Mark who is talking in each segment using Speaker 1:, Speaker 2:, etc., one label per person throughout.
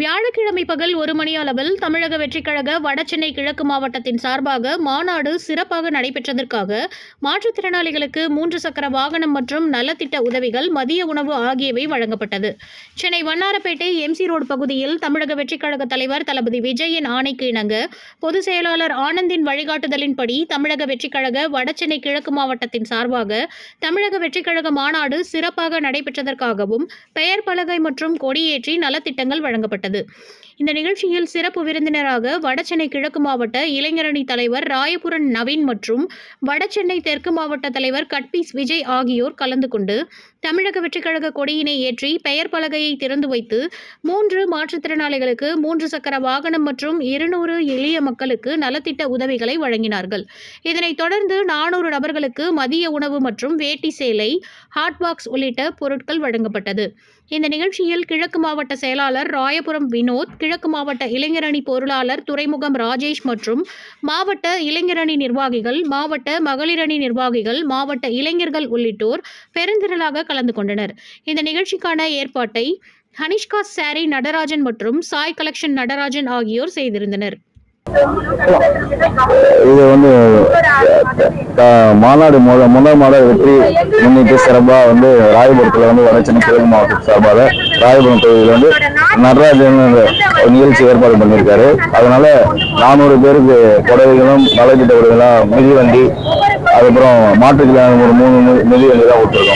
Speaker 1: வியாழக்கிழமை பகல் ஒரு மணி அளவில் தமிழக வெற்றிக்கழக வடசென்னை கிழக்கு மாவட்டத்தின் சார்பாக மாநாடு சிறப்பாக நடைபெற்றதற்காக மாற்றுத்திறனாளிகளுக்கு மூன்று சக்கர வாகனம் மற்றும் நலத்திட்ட உதவிகள் மதிய உணவு ஆகியவை வழங்கப்பட்டது. சென்னை வண்ணாரப்பேட்டை எம்சி ரோடு பகுதியில் தமிழக வெற்றிக்கழக தலைவர் தளபதி விஜயின் ஆணைக்கு இணங்க பொதுச் செயலாளர் ஆனந்தின் வழிகாட்டுதலின்படி தமிழக வெற்றிக்கழக வடசென்னை கிழக்கு மாவட்டத்தின் சார்பாக தமிழக வெற்றிக்கழக மாநாடு சிறப்பாக நடைபெற்றதற்காகவும் பெயர் பலகை மற்றும் கொடியேற்றி நலத்திட்டங்கள் வழங்கப்பட்டது. 的。இந்த நிகழ்ச்சியில் சிறப்பு விருந்தினராக வடசென்னை கிழக்கு மாவட்ட இளைஞரணி தலைவர் ராயபுரன் நவீன் மற்றும் வடசென்னை தெற்கு மாவட்ட தலைவர் கட்பீஸ் விஜய் ஆகியோர் கலந்து கொண்டு தமிழக வெற்றிக்கழக கொடியினை ஏற்றி பெயர் பலகையை திறந்து வைத்து மூன்று மாற்றுத்திறனாளிகளுக்கு மூன்று சக்கர வாகனம் மற்றும் இருநூறு எளிய மக்களுக்கு நலத்திட்ட உதவிகளை வழங்கினார்கள். இதனைத் தொடர்ந்து நானூறு நபர்களுக்கு மதிய உணவு மற்றும் வேட்டி சேலை ஹாட்பாக்ஸ் உள்ளிட்ட பொருட்கள் வழங்கப்பட்டது. இந்த நிகழ்ச்சியில் கிழக்கு மாவட்ட செயலாளர் ராயபுரம் வினோத் கிழக்கு மாவட்ட இளைஞரணி பொருளாளர் துறைமுகம் ராஜேஷ் மற்றும் மாவட்ட இளைஞரணி நிர்வாகிகள் மாவட்ட மகளிரணி நிர்வாகிகள் மாவட்ட இளைஞர்கள் உள்ளிட்டோர் பெருந்திரளாக கலந்து கொண்டனர். இந்த நிகழ்ச்சிக்கான ஏற்பாட்டை ஹனிஷ்கா சாரி நடராஜன் மற்றும் சாய் கலெக்ஷன் நடராஜன் ஆகியோர் செய்திருந்தனர்.
Speaker 2: இது வந்து மாநாடு முத முதல் மாநாடு வெற்றி முன்னிட்டு சிறப்பாக வந்து ராயபுரத்தில் வந்து வடசென்னை கிழக்கு மாவட்ட சார்பாக ராயபுரம் தொகுதியில் வந்து நடராஜன் நிகழ்ச்சி ஏற்பாடு பண்ணியிருக்காரு. அதனால நானூறு பேருக்கு புடவைகளும் நலத்திட்ட உதவிகளும் மிதிவண்டி அதுக்கப்புறம் மாற்றுத்திறனாளி ஒரு மூணு மிதிவண்டி தான்
Speaker 3: வாழ்ந்து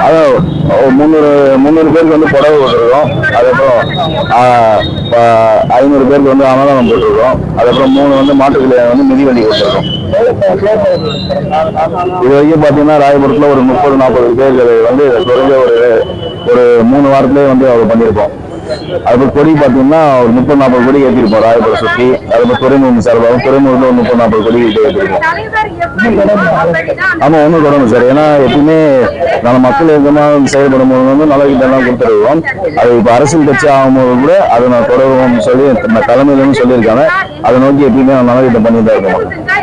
Speaker 2: அதான் முந்நூறு முந்நூறு பேருக்கு வந்து புடவை கொடுத்துருக்கோம் அதுக்கப்புறம் ஐநூறு பேருக்கு வந்து அன்னதானம் போட்டிருக்கோம். அதுக்கப்புறம் மூணு வந்து மாட்டுக்கிளைய வந்து மிதிவண்டி கொடுத்துருக்கோம் இது வரைக்கும் பார்த்தீங்கன்னா ராயபுரத்தில் ஒரு முப்பது நாற்பது பேர்கள் வந்து குறைஞ்ச ஒரு ஒரு மூணு வாரத்துலேயே வந்து அவர் பண்ணியிருப்போம் அதுக்கு கொடி பார்த்தீங்கன்னா ஒரு முப்பது நாற்பது கொடி ஏற்றிருப்போம் ராயபுரம் சுற்றி. அதுக்கப்புறம் துறைமுகம் சார்பாகவும் துறைமுகத்தில் ஒரு முப்பது நாற்பது கொடி ஏற்றிருப்போம் ஆமா ஒன்றும் தொடரும் சார். ஏன்னா எப்பயுமே நம்ம மக்கள் எங்கமாக செயல்படும் போது வந்து நலக்கிட்டெல்லாம் கொடுத்துருவோம் அது இப்போ அரசியல் கட்சி ஆகும்போது கூட அதை நான் தொடருவோம் சொல்லி தலைமையிலன்னு தலைமையிலும் சொல்லியிருக்காங்க. அதை நோக்கி எப்பயுமே நான் நலக்கிட்டம் பண்ணிட்டு தான் இருக்கோம்